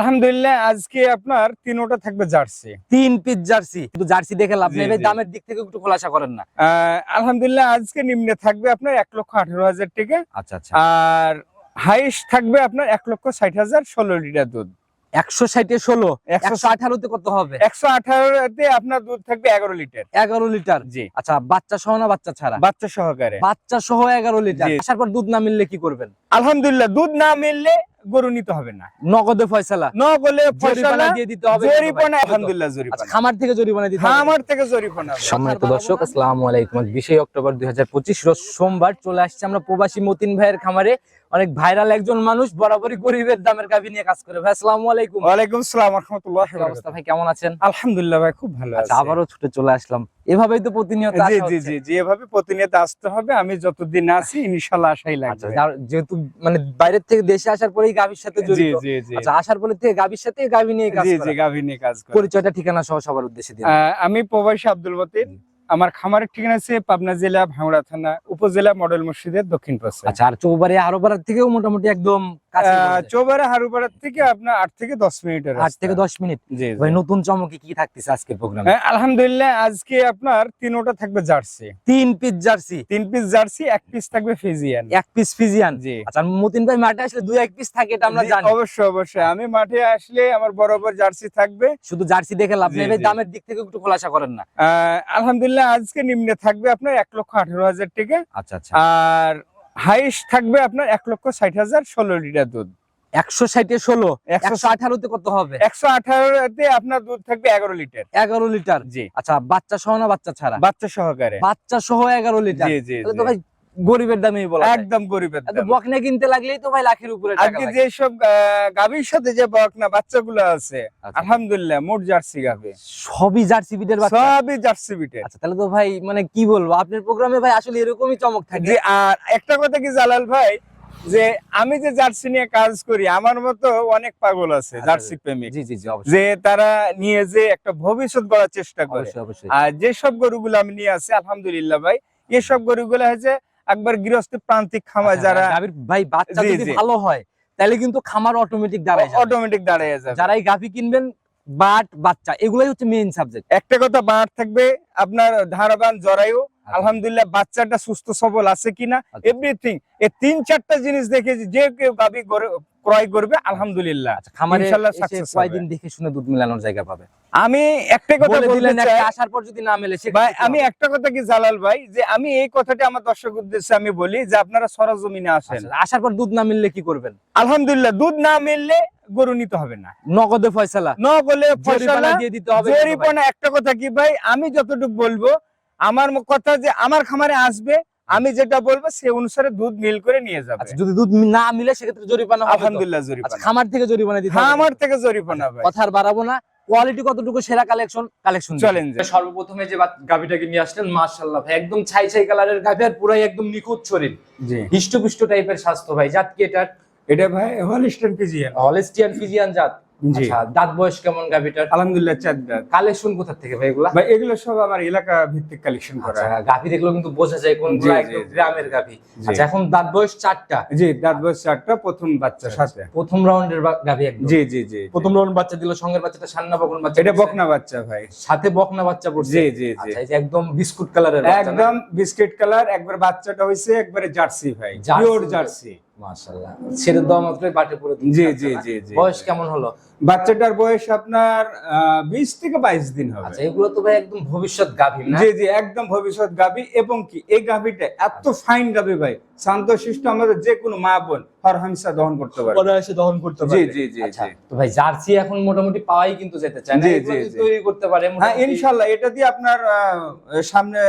আলহামদুলিল্লাহ আজকে আপনার তিনোটা থাকবে জার্সি। তিন পিস জার্সি। কিন্তু জার্সি দেখে লাভ নেই দামের দিক থেকে একটু খোলাসা করেন না। আলহামদুলিল্লাহ আজকে নিম্নে থাকবে আপনার এক লক্ষ আঠারো হাজার টাকা। আচ্ছা আচ্ছা। আর হাইস্ট থাকবে আপনার এক লক্ষ ষাট হাজার ষোলো লিটার দুধ। একশো ষাটে ষোলো একশো আঠারোতে কত হবে? একশো আঠারোতে আপনার দুধ থাকবে এগারো লিটার। এগারো লিটার? জি। আচ্ছা বাচ্চা সহ না বাচ্চা ছাড়া? বাচ্চা সহকারে। বাচ্চা সহ এগারো লিটার। জি। আসার পর দুধ না মিললে কি করবেন? আলহামদুলিল্লাহ দুধ না মিললে গরু নিতে হবে না। নগদে ফয়সালা? নগদে ফয়সালা দিয়ে দিতে হবে জরিপানা? আলহামদুলিল্লাহ আচ্ছা জরিপানা খামার থেকে জরিমানা দিতে হবে। আমার থেকে জরিপানা হবে। সম্মানিত দর্শক আসসালামু আলাইকুম। আজ বিশে অক্টোবর দুই হাজার পঁচিশ রোজ সোমবার চলে আসছে আমরা প্রবাসী মতিন ভাইয়ের খামারে। অনেক ভাইরাল একজন মানুষ বরাবরই গরিবের দামের গাভি নিয়ে কাজ করে। ভাই আসসালামু আলাইকুম। ওয়ালাইকুম সালাম রহমতুল্লাহ অবস্থা ভাই কেমন আছেন? আলহামদুলিল্লাহ ভাই খুব ভালো আচ্ছা আছি। আবারও ছুটে চলে আসলাম। এভাবেই তো প্রতিনিয়ত জি জি জি জি এভাবে প্রতিনিয়ত আসতে হবে আমি যতদিন আছি ইনশাল্লাহ আসাই আচ্ছা লাগবে যার- যেহেতু মানে বাইরের থেকে দেশে আসার পরেই গাভির সাথে জড়িত। জি জি আচ্ছা আসার পরে থেকে গাভির সাথে গাভি নিয়ে কাজ জি জি গাভী নিয়ে কাজ করি। পরিচয়টা ঠিকানা সহ সবার উদ্দেশ্যে দিন। আমি প্রবাসী আব্দুল মতিন। আমার খামারের ঠিকানা আছে পাবনা জেলা ভাঙড়া থানা উপজেলা মডেল মসজিদের দক্ষিণ পাশে। আচ্ছা আর চৌবাড়ি আরোপাড়ার থেকেও মোটামুটি একদম চৌবাড়া হারুপাড়ার থেকে আপনার আট থেকে দশ মিনিটের আট থেকে দশ মিনিট। ভাই নতুন চমকে কি থাকতেছে আজকের প্রোগ্রামে হ্যাঁ, আলহামদুলিল্লাহ আজকে আপনার তিনোটা থাকবে জার্সি। তিন পিস জার্সি? তিন পিস জার্সি এক পিস থাকবে ফিজিয়ান। এক পিস ফিজিয়ান? জি। আচ্ছা মতিন ভাই মাঠে আসলে দুই এক পিস থাকে এটা আমরা জানি। অবশ্যই অবশ্যই। আমি মাঠে আসলে আমার বরাবর জার্সি থাকবে। শুধু জার্সি দেখে লাভ নেই দামের দিক থেকে একটু খোলাসা করেন না। আহ, আলহামদুলিল্লাহ আজকে নিম্নে থাকবে আপনার এক লক্ষ আঠারো হাজার টাকা। আচ্ছা আচ্ছা। আর হাইস্ট থাকবে আপনার এক লক্ষ ষাট হাজার ষোলো লিটার দুধ। একশো ষাটে ষোলো একশো আঠারোতে কত হবে? একশো আঠারোতে আপনার দুধ থাকবে এগারো লিটার। এগারো লিটার? জি। আচ্ছা বাচ্চা সহ না বাচ্চা ছাড়া? বাচ্চা সহকারে। বাচ্চা সহ এগারো লিটার? জি জি। ভাই গরিবের দামেই বলা একদম গরিবের দাম। বকনা কিনতে লাগলেই তো ভাই লাখের উপরে আজকে লাগে। যেসব গাভীর সাথে যে বকনা বাচ্চাগুলো আছে আচ্ছা। আলহামদুলিল্লাহ মোট জার্সি গাভী। সবই জার্সি বিটের বাচ্চা? সবই জার্সি বিটের। আচ্ছা তাহলে তো ভাই মানে কি বলব আপনার প্রোগ্রামে ভাই আসলে এরকমই চমক থাকে। যে আর একটা কথা কি জালাল ভাই যে আমি যে জার্সি নিয়ে কাজ করি আমার মতো অনেক পাগল আছে আচ্ছা, জার্সি প্রেমিক। জি জি জি যে তারা নিয়ে যে একটা ভবিষ্যৎ গড়ার চেষ্টা করে। অবশ্যই অবশ্যই। আর যেসব গরুগুলো আমি নিয়ে আসি আলহামদুলিল্লাহ ভাই এসব গরুগুলো হচ্ছে একবার গৃহস্থ প্রান্তিক খামার আচ্ছা, যারা ভাই বাচ্চা যদি ভালো হয় তাহলে কিন্তু খামার অটোমেটিক দাঁড়ায় অটোমেটিক দাঁড়ায় যাবে। যারাই গাভী কিনবেন বাট বাচ্চা এগুলাই হচ্ছে মেইন সাবজেক্ট একটা কথা বাট থাকবে আপনার ধারাবান জরায়ু আলহামদুলিল্লাহ বাচ্চাটা সুস্থ সবল আছে কিনা আচ্ছা। এভরিথিং এই তিন চারটা জিনিস দেখে যে কেউ গাবি ক্রয় করবে আলহামদুলিল্লাহ। আচ্ছা খামারে ইনশাল্লাহ এসে কয়দিন দেখে শুনে দুধ মিলানোর জায়গা পাবে? আমি একটা কথা বলতে চাই আসার পর যদি না মেলে ভাই আমি একটা কথা কি জালাল ভাই যে আমি এই কথাটা আমার দর্শক উদ্দেশ্যে আমি বলি যে আপনারা সরজমিনে আসেন। আসার পর দুধ না মিললে কি করবেন? আলহামদুলিল্লাহ দুধ না মিললে গরু নিতে হবে না। নগদে ফয়সালা। ন বলে ফয়সালা দিয়ে দিতে হবে কিন্তু একটা কথা কি ভাই আমি যতটুকু বলব আমার কথা যে আমার খামারে আসবে আমি যেটা বলব সে অনুসারে দুধ মিল করে নিয়ে যাবে। আচ্ছা যদি দুধ না মিলে সেক্ষেত্রে জরিমানা আলহামদুলিল্লাহ আচ্ছা জরিমানা খামার থেকে জরিমানা দিতে হবে। আমার থেকে জরিমানা কথা আর বাড়াবো না। কোয়ালিটি কতটুকু সেরা কালেকশন কালেকশন চলেন যে। সর্বপ্রথমে যে গাভীটাকে নিয়ে আসলেন মাশাআল্লাহ ভাই। একদম ছাই ছাই কালারের গাভী আর পুরাই একদম নিখুঁত শরীর। জি। হিষ্টপুষ্ট টাইপের স্বাস্থ্য ভাই। জাত কি এটার? এটা ভাই হলিস্টন পিজিএন হলিস্টিয়ান ফিজিয়ান জাত। আচ্ছা দাঁত বয়স কেমন গাভীটার? আলহামদুলিল্লাহ কালেকশন কোথা থেকে ভাই এগুলা? ভাই এগুলো সব আমার এলাকা ভিত্তিক কালেকশন করা। আচ্ছা গাভী কিন্তু বোঝা যায়। গ্রামের গাভী। আচ্ছা এখন দাঁত বয়স চারটা। জি দাঁত বয়স চারটা প্রথম বাচ্চা সাথে। প্রথম রাউন্ডের গাভী একদম। জি জি জি প্রথম রাউন্ড বাচ্চা দিল সঙ্গের বাচ্চাটা সান্না বকন বাচ্চা এটা বকনা বাচ্চা ভাই। সাথে বকনা বাচ্চা পড়ছে। জি জি জি। আচ্ছা যে একদম বিস্কুট কালারের একদম বিস্কিট কালার একবার বাচ্চাটা হয়েছে একবারে জার্সি ভাই। জার্সি। পিওর ভাই। জার্সি। মাশাআল্লাহ। ছেড়ে দেওয়া মাত্রই বাটে পুরো জি, জি, জি, জি। বয়স কেমন হলো? বাচ্চাটার বয়স আপনার বিশ থেকে বাইশ দিন হবে। আচ্ছা এগুলো তো ভাই একদম ভবিষ্যৎ গাভী না? জি জি একদম ভবিষ্যৎ গাভী। এবং কি এই গাভীটা এত ফাইন গাভী ভাই। শান্তশিষ্ট আমাদের যে কোনো মা বোন দহন করতে পারে। এসে দহন করতে জি জি জি আচ্ছা, জি। তো ভাই জার্সি এখন মোটামুটি পাওয়াই কিন্তু যেতে চায় না। জি, জি, তৈরি করতে পারে হ্যাঁ ইনশাআল্লাহ ইনশাল্লাহ এটা দিয়ে আপনার আহ, সামনে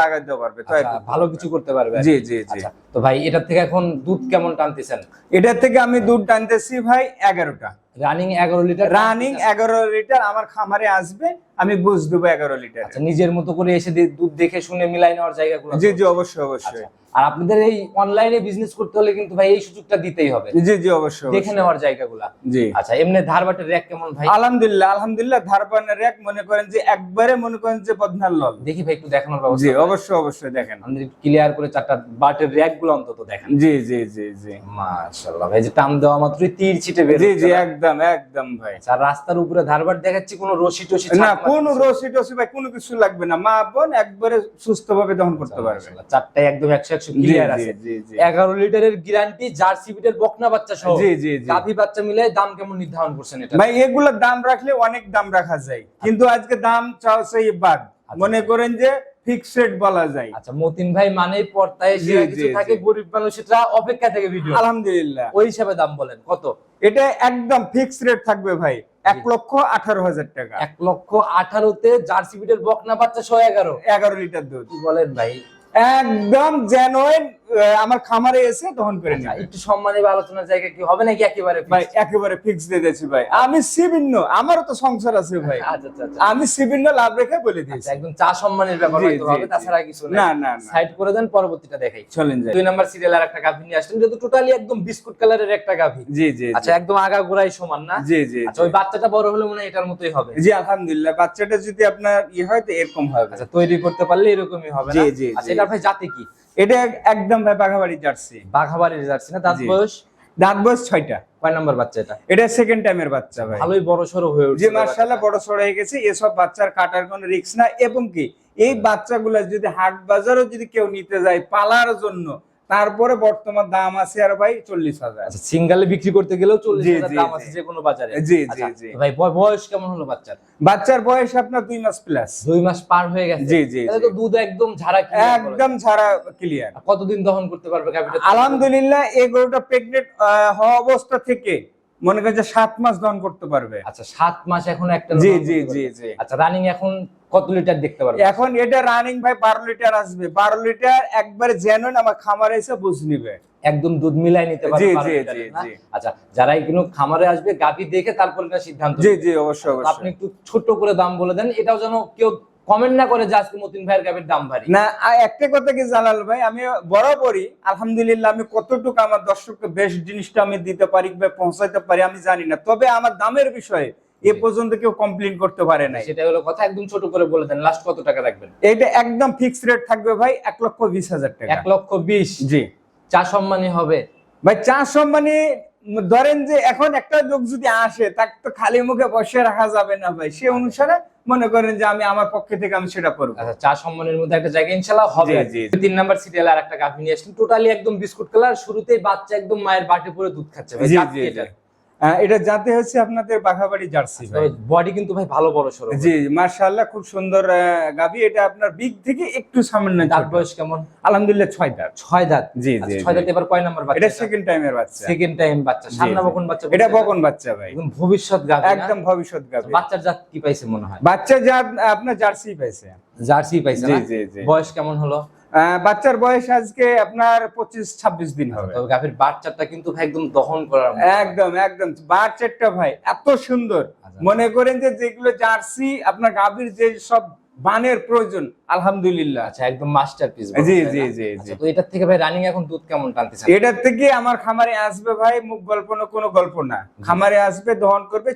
আগাই দিতে পারবে আচ্ছা, ভালো কিছু করতে পারবে। জি জি জি। আচ্ছা তো ভাই এটা থেকে এখন দুধ কেমন টানতেছেন? এটা থেকে আমি দুধ টানতেছি ভাই এগারোটা। রানিং এগারো লিটার। রানিং এগারো লিটার আমার খামারে আসবে আমি বুঝ দেবো এগারো লিটার আচ্ছা নিজের মতো করে এসে দুধ দেখে শুনে মিলাই নেওয়ার জায়গাগুলো জি জি অবশ্যই অবশ্যই। আচ্ছা, আর আপনাদের এই অনলাইনে বিজনেস করতে হলে কিন্তু ভাই এই সুযোগটা দিতেই হবে। জি জি অবশ্যই দেখে নেওয়ার জায়গাগুলা। জি। আচ্ছা এমনি ধারবাটের র্যাক কেমন ভাই? আলহামদুলিল্লাহ আলহামদুলিল্লাহ ধারপানের এক মনে করেন যে একবারে মনে করেন যে বদনার লল। দেখি ভাই একটু দেখানোর জি ব্যবস্থা করেন। অবশ্যই অবশ্যই দেখেন। আমাদের ক্লিয়ার করে চারটা বাটের র্যাকগুলো অন্তত দেখেন। জি জি জি জি। মাশাআল্লাহ ভাই যে টান দেওয়া মাত্রই তীর ছিটে বের জি জি একদম। একদম একদম ভাই। আচ্ছা আর রাস্তার উপরে ধারবার দেখাচ্ছি কোনো রশি টসি না কোন মারতেছে? টসি ভাই কোনো কিছু লাগবে না। মা বোন একবারে সুস্থ ভাবে দহন করতে পারবে। চারটায় একদম একশো একশো ক্লিয়ার আছে। এগারো লিটারের গ্যারান্টি জার্সি বিটের বকনা বাচ্চা সহ। জি জি জি। গাভী বাচ্চা মিলে দাম কেমন নির্ধারণ করছেন এটা? ভাই এগুলোর দাম রাখলে অনেক দাম রাখা যায়। কিন্তু আজকে দাম চাও সেই বাদ। মনে করেন যে ফিক্স রেট বলা যায়। আচ্ছা মতিন ভাই মানে পর্দায় কিছু থাকে। গরিব মানুষেরা অপেক্ষা থেকে ভিডিও আলহামদুলিল্লাহ। ওই হিসাবে দাম বলেন কত? এটা একদম ফিক্স রেট থাকবে ভাই এক লক্ষ আঠারো হাজার টাকা। এক লক্ষ আঠারোতে জার্সি বিটের বকনা বাচ্চা ছয় এগারো। এগারো লিটার দুধ। বলেন ভাই? একদম জেনুইন আমার খামারে এসে দহন করে আচ্ছা, একটু সম্মানের আলোচনার জায়গা কি হবে নাকি একেবারে ভাই একেবারে ফিক্স দিয়ে দিয়েছি ভাই। আমি সিভিন্ন আমারও তো সংসার আছে ভাই। আচ্ছা আচ্ছা আমি সিভিন্ন লাভ রেখে বলে দিয়েছি। একদম চা সম্মানের ব্যাপার হবে তাছাড়া কিছু না না না। সাইড করে দেন পরবর্তীটা দেখাই। চলেন যাই। দুই নাম্বার সিরিয়াল আর একটা গাভী নিয়ে আসলেন যেহেতু টোটালি একদম বিস্কুট কালারের একটা গাভী। জি জি আচ্ছা একদম আগা গোড়াই সমান না? জি জি আচ্ছা ওই বাচ্চাটা বড় হলে মনে হয় এটার মতোই হবে। জি আলহামদুলিল্লাহ বাচ্চাটা যদি আপনার ইয়ে হয় তো এরকম হবে। আচ্ছা তৈরি করতে পারলে এরকমই হবে না? জি, জি। আচ্ছা এটা ভাই জাতি কি? এটা একদম ভাই বাঘাবাড়ি জার্সি। বাঘাবাড়ির জার্সি না? দাঁত বয়স? দাঁত বয়স ছয়টা। কয় নম্বর বাচ্চা এটা? এটা সেকেন্ড টাইমের বাচ্চা ভাই। ভালোই বড় সড়ো হয়ে উঠছে যে মার্শাল্লাহ বড় সড় হয়ে গেছে। এসব বাচ্চার কাটার কোনো রিস্ক না। এবং কি? এই বাচ্চাগুলো যদি হাট বাজারও যদি কেউ নিতে যায় পালার জন্য তারপরে বর্তমান দাম আছে আর ভাই চল্লিশ হাজার। আচ্ছা সিঙ্গালে বিক্রি করতে গেলেও চল্লিশ হাজার দাম আছে যে কোনো বাজারে। জি জি আচ্ছা, জি। ভাই বয়স কেমন হলো বাচ্চার? বাচ্চার বয়স আপনার দুই মাস প্লাস দুই মাস পার হয়ে গেছে। জি, জি, তাহলে তো দুধ একদম ঝাড়া। একদম ঝাড়া ক্লিয়ার কতদিন দহন করতে পারবে আলহামদুলিল্লাহ এই গরুটা প্রেগনেন্ট হওয়া অবস্থা থেকে মনে করেন যে সাত মাস দহন করতে পারবে। আচ্ছা সাত মাস এখন একটা জি জি জি জি। আচ্ছা রানিং এখন কত লিটার দেখতে পারবে? এখন এটা রানিং ভাই বারো লিটার আসবে। বারো লিটার একবারে জেনুইন আমার খামারে এসে বুঝ নিবে। একদম দুধ মিলাই নিতে পারবে জি, জি, জি, আচ্ছা যারা এগুলো খামারে আসবে গাভী দেখে তারপর সিদ্ধান্ত জি জি অবশ্যই অবশ্যই। আপনি একটু ছোট করে দাম বলে দেন এটাও যেন কেউ কমেন্ট না করে যে আজকে মতিন ভাইয়ের গাভীর দাম ভারী না একটা কথা কি জালাল ভাই আমি বরাবরই আলহামদুলিল্লাহ আমি কতটুকু আমার দর্শককে বেস্ট জিনিসটা আমি দিতে পারি বা পৌঁছাইতে পারি আমি জানি না। তবে আমার দামের বিষয়ে এ পর্যন্ত কেউ কমপ্লেন করতে পারে নাই। সেটা হলো কথা একদম ছোট করে বলে দেন। লাস্ট কত টাকা রাখবেন? এটা একদম ফিক্সড রেট থাকবে ভাই এক লক্ষ বিশ হাজার টাকা। এক লক্ষ বিশ? জি। চা সম্মানী হবে। ভাই চা সম্মানে ধরেন যে এখন একটা লোক যদি আসে তাকে তো খালি মুখে বসে রাখা যাবে না ভাই। সে অনুসারে মনে করেন যে আমি আমার পক্ষে থেকে আমি সেটা করব। আচ্ছা চা সম্মানের মধ্যে একটা জায়গা ইনশাল্লাহ হবে। তিন নাম্বার সিরিয়াল আর একটা গাভী নিয়ে আসলেন টোটালি একদম বিস্কুট কালার শুরুতেই বাচ্চা একদম মায়ের বাটে পরে দুধ খাচ্ছে ভাই। এটা? যাতে হচ্ছে আপনাদের বাঘাবাড়ি জার্সি ভাই। বডি কিন্তু ভাই ভালো বড় সরো জি মার্শাল্লাহ খুব সুন্দর গাভী। এটা আপনার বিগ থেকে একটু সামান্য দাঁত বয়স কেমন? আলহামদুলিল্লাহ ছয় দাঁত। ছয় দাঁত। জি আচ্ছা, জি ছয় দাঁত এবার কয় নাম্বার এটা সেকেন্ড টাইমের বাচ্চা। সেকেন্ড টাইম বাচ্চা জি, সান্না বকন বাচ্চা এটা বকন বাচ্চা ভাই। একদম ভবিষ্যৎ না? একদম ভবিষ্যৎ গাভী। বাচ্চার জাত কি পাইছে মনে হয়? বাচ্চা জাত আপনার জার্সি পাইছে। জার্সি পাইছে জি জি। বয়স কেমন হলো? বাচ্চার বয়স আজকে আপনার পঁচিশ ছাব্বিশ দিন হবে। তবে গাভীর বাচ্চাটা কিন্তু ভাই একদম দহন করার একদম একদম। বাচ্চাটা ভাই এত সুন্দর। আচ্ছা। মনে করেন যে যেগুলো জার্সি আপনার গাভীর যে সব বানের প্রয়োজন আলহামদুলিল্লাহ আচ্ছা একদম মাস্টারপিস জি জি জি জি। তো এটার থেকে ভাই রানিং এখন দুধ কেমন টানতেছে এটার থেকে আমার খামারে আসবে ভাই মুখ গল্প না কোনো গল্প না। খামারে আসবে দহন করবে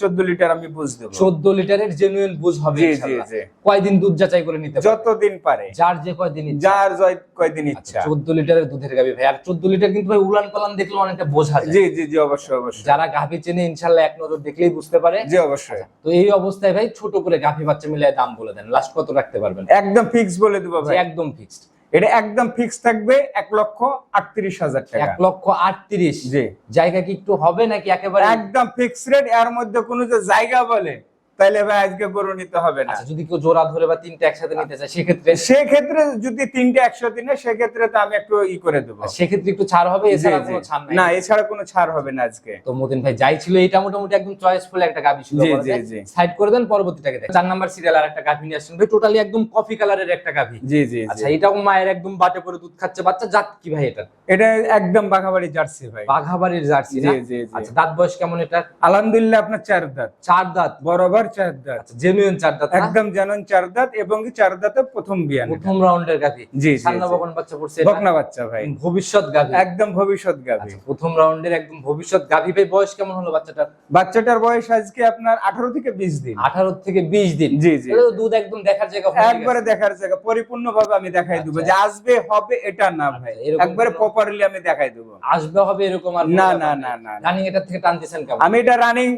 চোদ্দ লিটার আমি বুঝ দেবো। চোদ্দ লিটারের জেনুইন বুঝ হবে জি জি জি। কয়দিন দুধ যাচাই করে নিতে যতদিন পারে। যার যে কয়দিন ইচ্ছা। যার জয় কয়দিন ইচ্ছা। চোদ্দ লিটারের দুধের গাভী ভাই। আর চোদ্দ লিটার কিন্তু ভাই উলান পালান দেখলে অনেকটা বোঝা যায়। জি জি জি অবশ্যই অবশ্যই। যারা গাভী চেনে ইনশাল্লাহ এক নজর দেখলেই বুঝতে পারে। জি অবশ্যই। তো এই অবস্থায় ভাই ছোট করে গাভী বাচ্চা মিলিয়ে দাম বলে দেন। লাস্ট কত রাখতে পারবেন? একদম ফিক্সড বলে দেবো ভাই। একদম ফিক্সড এটা একদম ফিক্স থাকবে এক লক্ষ আটত্রিশ হাজার টাকা। এক লক্ষ আটত্রিশ। জি। জায়গা কি একটু হবে নাকি একেবারে? একদম ফিক্স রেট এর মধ্যে কোনো যে জায়গা বলে তাইলে ভাই আজকে গরু নিতে হবে না। আচ্ছা যদি কেউ জোড়া ধরে বা তিনটা একসাথে নিতে চায় সেক্ষেত্রে? সেক্ষেত্রে যদি তিনটে একশো দিনে সেক্ষেত্রে তো আমি একটু ই করে দেবো। সেক্ষেত্রে একটু ছাড় হবে এছাড়া কোনো ছাড় নাই। না এছাড়া কোনো ছাড় হবে না আজকে। তো মতিন ভাই যাই ছিল এটা মোটামুটি একদম চয়েসফুল একটা গাভি ছিল জি, জি, জি। সাইড করে দেন পরবর্তীটাকে দেখ চার নাম্বার সিরিয়াল আর একটা গাভি নিয়ে আসছেন। ভাই টোটালি একদম কফি কালারের একটা গাভি। জি জি আচ্ছা এটাও মায়ের একদম বাটে করে দুধ খাচ্ছে বাচ্চা জাত কি ভাই এটা? এটা একদম বাঘাবাড়ি জার্সি ভাই। বাঘাবাড়ির জার্সি জি জি আচ্ছা দাঁত বয়স কেমন এটা আলহামদুলিল্লাহ আপনার চার দাঁত। চার দাঁত। বরাবর পিওর চার দাঁত। জেনুইন চার দাঁত একদম চার দাঁত এবং কি চার দাঁতে প্রথম বিয়ান। প্রথম রাউন্ডের গাভি। জি সান্না বকন বাচ্চা পড়ছে বকনা বাচ্চা ভাই। ভবিষ্যৎ গাভি। একদম ভবিষ্যৎ গাভী। আচ্ছা, প্রথম রাউন্ডের একদম ভবিষ্যৎ গাভি। ভাই বয়স কেমন হলো বাচ্চাটার? বাচ্চাটার বয়স আজকে আপনার আঠারো থেকে বিশ দিন। আঠারো থেকে বিশ দিন। জি জি দুধ একদম দেখার জায়গা একবারে দেখার জায়গা পরিপূর্ণ ভাবে আমি দেখাই দেবো। আচ্ছা। যে আসবে হবে এটা না ভাই। আচ্ছা, একবারে প্রপারলি আমি দেখাই দেবো। আসবে হবে এরকম আর না না না না। রানিং এটার থেকে টানতেছেন কেমন? আমি এটা রানিং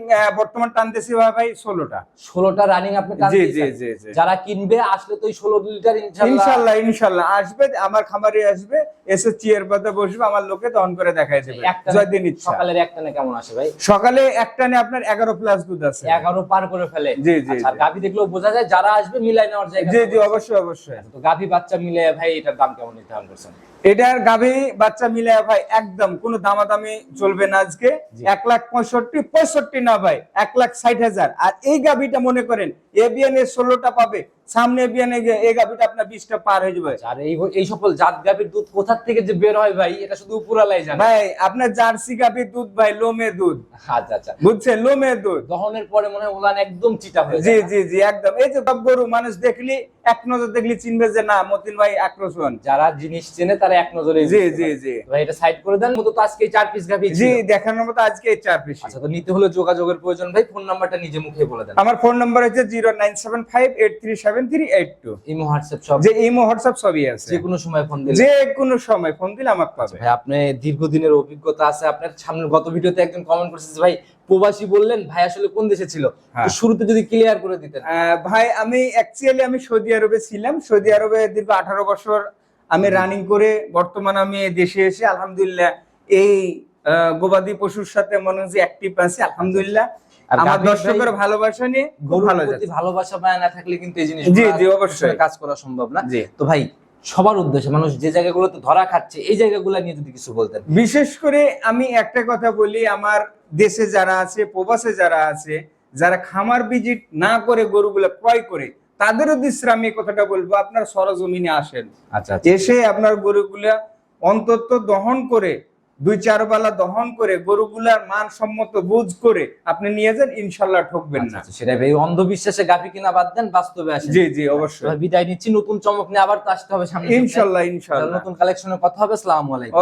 বর্তমান টানতেছি ভাই ষোলোটা। ষোলোটা রানিং আপনি জি জি জি জি। যারা কিনবে আসলে তো ষোলো লিটার ইনশাল্লাহ ইনশাল্লাহ আসবে আমার খামারে আসবে এসে চেয়ার পাতে বসবে আমার লোকে দহন করে দেখাই দেবে। জয়দিন সকালের একটানে কেমন আসে ভাই? সকালে একটানে আপনার এগারো প্লাস দুধ আছে। এগারো পার করে ফেলে। জি, জি, আচ্ছা, আর গাভি দেখলেও বোঝা যায় যারা আসবে মিলাই নেওয়ার জায়গা জি জি অবশ্যই অবশ্যই। তো গাভি বাচ্চা মিলে ভাই এটার দাম কেমন নির্ধারণ করছেন? এটার গাভী বাচ্চা মিলে ভাই একদম কোনো দামাদামি চলবে না আজকে। এক লাখ পঁয়ষট্টি পঁয়ষট্টি না ভাই এক লাখ ষাট হাজার আর এই গাভীটা মনে করেন এবিএন এর ষোলোটা পাবে সামনে এবিএন এই গাভীটা আপনার বিশটা পার হয়ে যাবে। আর এই এই সকল জাত গাভির দুধ কোথা থেকে যে বের হয় ভাই এটা শুধু উপরালাই জানে। ভাই আপনার জার্সি গাভীর দুধ ভাই লোমে দুধ। আচ্ছা আচ্ছা। বুঝছেন লোমে দুধ। দহনের পরে মনে হয় ওলান একদম চিটা হয়ে জি জি জি একদম। এই যে সব গরু মানুষ দেখলি এক নজর দেখলি চিনবে যে না মতিন ভাই আক্রোশন যারা জিনিস চেনে তারা এক নজরে জি জি জি। ভাই এটা সাইড করে দেন মতো তো আজকে চার পিস গাভি জি দেখানোর মতো আজকে এই চার পিস আচ্ছা তো নিতে হলে যোগাযোগের প্রয়োজন। ভাই ফোন নাম্বারটা নিজে মুখে বলে দেন। আমার ফোন নাম্বার হচ্ছে zero nine seven five eight three seven three eight two imo WhatsApp সব। যে ইমো হোয়াটসঅ্যাপ সবই আছে। যে কোনো সময় ফোন দিলে। যে কোনো সময় ফোন দিলে আমাকে পাবে। ভাই আপনি দীর্ঘদিনের অভিজ্ঞতা আছে আপনার সামনে গত ভিডিওতে একজন কমেন্ট করছে ভাই প্রবাসী বললেন ভাই আসলে কোন দেশে ছিল? তো হ্যাঁ। শুরুতে যদি ক্লিয়ার করে দিতেন। ভাই আমি অ্যাকচুয়ালি আমি সৌদি আরবে ছিলাম। সৌদি আরবে দীর্ঘ আঠারো বছর আমি রানিং করে বর্তমানে আমি দেশে এসে আলহামদুলিল্লাহ এই গবাদি পশুর সাথে মনে হচ্ছে অ্যাক্টিভ আছি আলহামদুলিল্লাহ। আমার দর্শকের ভালোবাসা নিয়ে খুব ভালো যাচ্ছে। ভালোবাসা পায় না থাকলে কিন্তু এই জিনিস জি, জি, অবশ্যই। কাজ করা সম্ভব না। তো ভাই সবার উদ্দেশ্যে মানুষ যে জায়গাগুলোতে ধরা খাচ্ছে এই জায়গাগুলো নিয়ে যদি কিছু বলতেন। বিশেষ করে আমি একটা কথা বলি আমার দেশে যারা আছে প্রবাসে যারা আছে যারা খামার ভিজিট না করে গরুগুলা ক্রয় করে তাদের উদ্দেশ্যে আমি কথাটা বলব আপনার সরজমিনে আসেন। আচ্ছা। এসে আপনার গরুগুলা অন্তত দহন করে দুই চার বেলা দহন করে গরুগুলার মানসম্মত বুঝ করে আপনি নিয়ে যান ইনশাল্লাহ ঠকবেন না। সেটা এই অন্ধবিশ্বাসে গাফি কিনা বাদ দেন বাস্তবে আসেন। জি জি অবশ্যই। বিদায় নিচ্ছি নতুন চমক নিয়ে আবার তো আসতে হবে সামনে ইনশাল্লাহ ইনশাল্লাহ। নতুন কালেকশনের কথা হবে আসসালামু আলাইকুম।